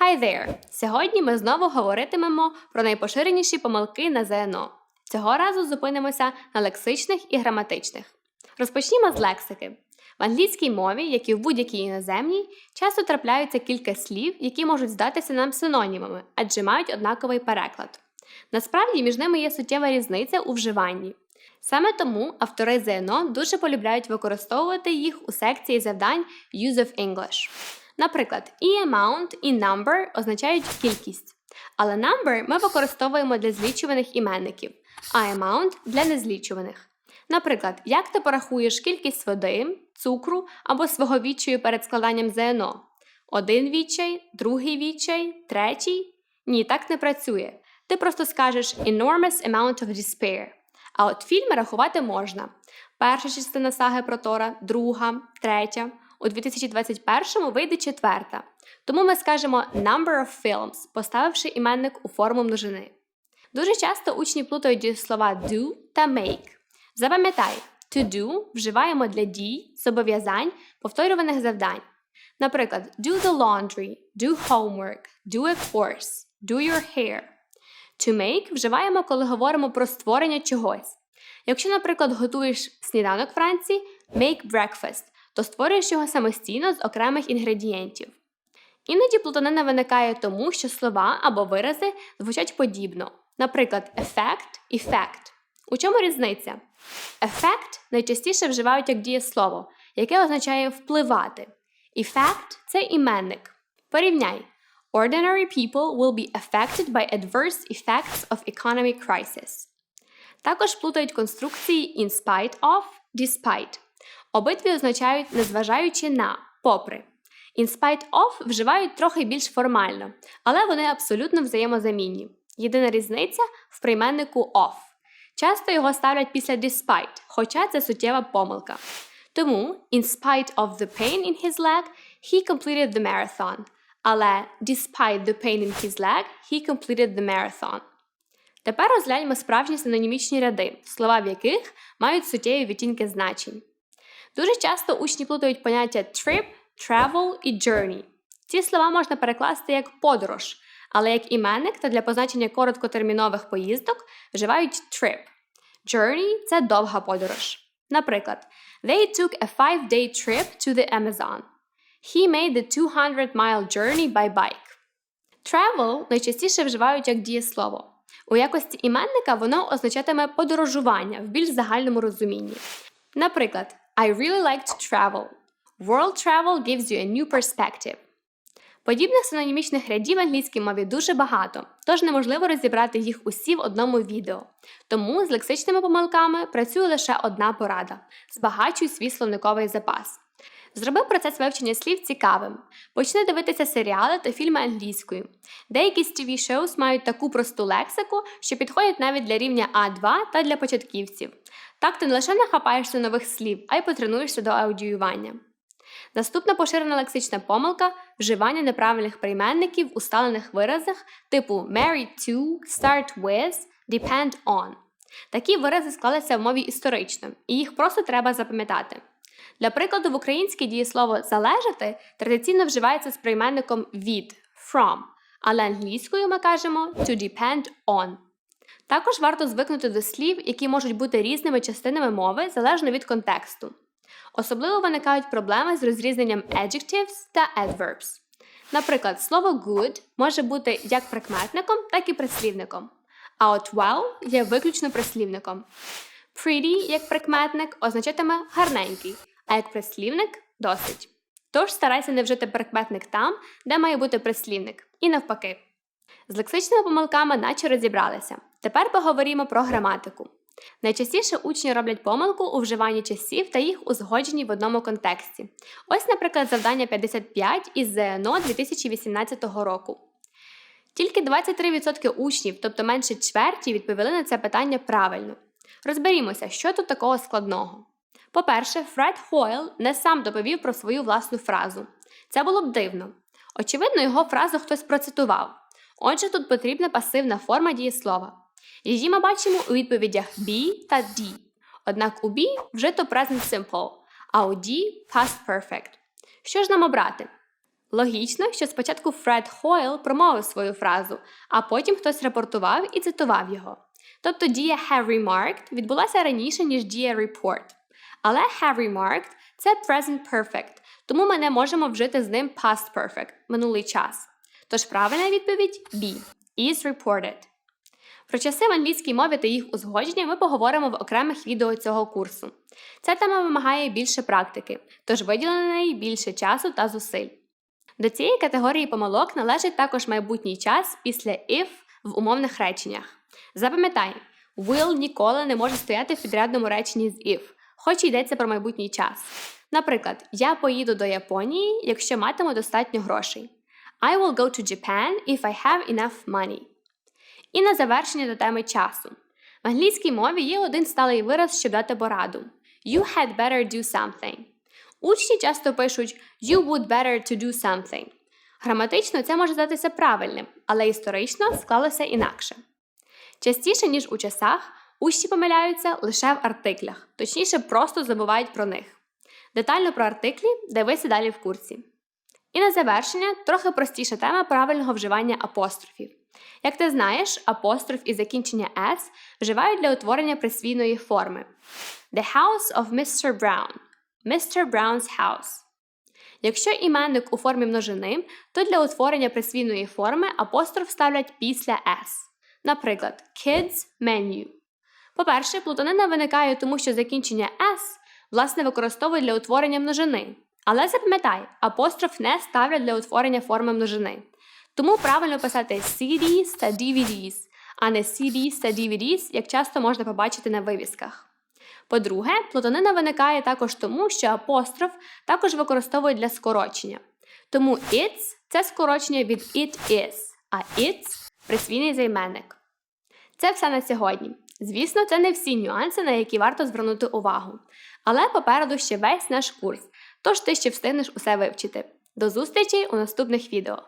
Hi there! Сьогодні ми знову говоритимемо про найпоширеніші помилки на ЗНО. Цього разу зупинимося на лексичних і граматичних. Розпочнімо з лексики. В англійській мові, як і в будь-якій іноземній, часто трапляються кілька слів, які можуть здатися нам синонімами, адже мають однаковий переклад. Насправді між ними є суттєва різниця у вживанні. Саме тому автори ЗНО дуже полюбляють використовувати їх у секції завдань Use of English. Наприклад, і amount і number означають кількість. Але number ми використовуємо для злічуваних іменників, а amount для незлічуваних. Наприклад, як ти порахуєш кількість води, цукру або свого відчаю перед складанням ЗНО? Один відчай, другий відчай, третій? Ні, так не працює. Ти просто скажеш enormous amount of despair. А от фільми рахувати можна. Перша частина саги про Тора, друга, третя. У 2021-му вийде четверта. Тому ми скажемо number of films, поставивши іменник у форму множини. Дуже часто учні плутають дієслова do та make. Запам'ятай, to do вживаємо для дій, зобов'язань, повторюваних завдань. Наприклад, do the laundry, do homework, do a course, do your hair. To make вживаємо, коли говоримо про створення чогось. Якщо, наприклад, готуєш сніданок вранці, make breakfast, то створюєш його самостійно з окремих інгредієнтів. Іноді плутанина виникає тому, що слова або вирази звучать подібно. Наприклад, ефект і fact. У чому різниця? Ефект найчастіше вживають як дієслово, яке означає впливати. Fact – це іменник. Порівняй. Ordinary people will be affected by adverse effects of economic crisis. Також плутають конструкції in spite of, despite. Обидві означають незважаючи на, попри. In spite of вживають трохи більш формально, але вони абсолютно взаємозамінні. Єдина різниця в прийменнику of. Часто його ставлять після despite, хоча це суттєва помилка. Тому, in spite of the pain in his leg, he completed the marathon. Але despite the pain in his leg, he completed the marathon. Тепер розгляньмо справжні синонімічні ряди, слова в яких мають суттєві відтінки значень. Дуже часто учні плутають поняття trip, travel і journey. Ці слова можна перекласти як подорож, але як іменник та для позначення короткотермінових поїздок вживають trip. Journey це довга подорож. Наприклад, They took a five-day trip to the Amazon. He made the 200-mile journey by bike. Travel найчастіше вживають як дієслово. У якості іменника воно означатиме подорожування в більш загальному розумінні. Наприклад, I really like to travel. World travel gives you a new perspective. Подібних синонімічних рядів в англійській мові дуже багато, тож неможливо розібрати їх усі в одному відео. Тому з лексичними помилками працює лише одна порада: збагачуй свій словниковий запас. Зроби процес вивчення слів цікавим. Почни дивитися серіали та фільми англійською. Деякі з tv shows мають таку просту лексику, що підходять навіть для рівня А2 та для початківців. Так ти не лише нахапаєшся нових слів, а й потренуєшся до аудіювання. Наступна поширена лексична помилка вживання неправильних прийменників у сталених виразах типу marry to, start with, depend on. Такі вирази склалися в мові історично, і їх просто треба запам'ятати. Для прикладу, в українське дієслово залежати традиційно вживається з прийменником від from, але англійською ми кажемо to depend on. Також варто звикнути до слів, які можуть бути різними частинами мови залежно від контексту. Особливо виникають проблеми з розрізненням adjectives та adverbs. Наприклад, слово good може бути як прикметником, так і прислівником. А от well є виключно прислівником. Pretty, як прикметник, означатиме гарненький, а як прислівник досить. Тож старайся не вжити прикметник там, де має бути прислівник, і навпаки. З лексичними помилками наче розібралися. Тепер поговоримо про граматику. Найчастіше учні роблять помилку у вживанні часів та їх узгодженні в одному контексті. Ось, наприклад, завдання 55 із ЗНО 2018 року. Тільки 23% учнів, тобто менше чверті, відповіли на це питання правильно. Розберімося, що тут такого складного. По-перше, Фред Хойл не сам доповів про свою власну фразу. Це було б дивно. Очевидно, його фразу хтось процитував. Отже, тут потрібна пасивна форма дієслова. Її ми бачимо у відповідях be та D. Однак у be вжито present simple, а у D past perfect. Що ж нам обрати? Логічно, що спочатку Фред Хойл промовив свою фразу, а потім хтось репортував і цитував його. Тобто дія have remarked відбулася раніше, ніж дія report. Але have remarked – це present perfect, тому ми не можемо вжити з ним past perfect – минулий час. Тож правильна відповідь be – is reported. Про часи в англійській мові та їх узгодження ми поговоримо в окремих відео цього курсу. Ця тема вимагає більше практики, тож виділено на неї більше часу та зусиль. До цієї категорії помилок належить також майбутній час після if в умовних реченнях. Запам'ятай, will ніколи не може стояти в підрядному реченні з if, хоч і йдеться про майбутній час. Наприклад, я поїду до Японії, якщо матиму достатньо грошей. I will go to Japan if I have enough money. І на завершення до теми часу. В англійській мові є один сталий вираз, щоб дати пораду. You had better do something. Учні часто пишуть You would better to do something. Граматично це може здатися правильним, але історично склалося інакше. Частіше, ніж у часах, учні помиляються лише в артиклях, точніше, просто забувають про них. Детально про артиклі дивися далі в курсі. І на завершення трохи простіша тема правильного вживання апострофів. Як ти знаєш, апостроф і закінчення S вживають для утворення присвійної форми. The house of Mr. Brown. Mr. Brown's house. Якщо іменник у формі множини, то для утворення присвійної форми апостроф ставлять після S. Наприклад, kids menu. По-перше, плутанина виникає тому, що закінчення S власне використовують для утворення множини. Але запам'ятай, апостроф не ставлять для утворення форми множини. Тому правильно писати CDs та DVDs, а не CDs та DVDs, як часто можна побачити на вивісках. По-друге, плутанина виникає також тому, що апостроф також використовують для скорочення. Тому it's це скорочення від it is, а it's присвійний займенник. Це все на сьогодні. Звісно, це не всі нюанси, на які варто звернути увагу. Але попереду ще весь наш курс, тож ти ще встигнеш усе вивчити. До зустрічі у наступних відео!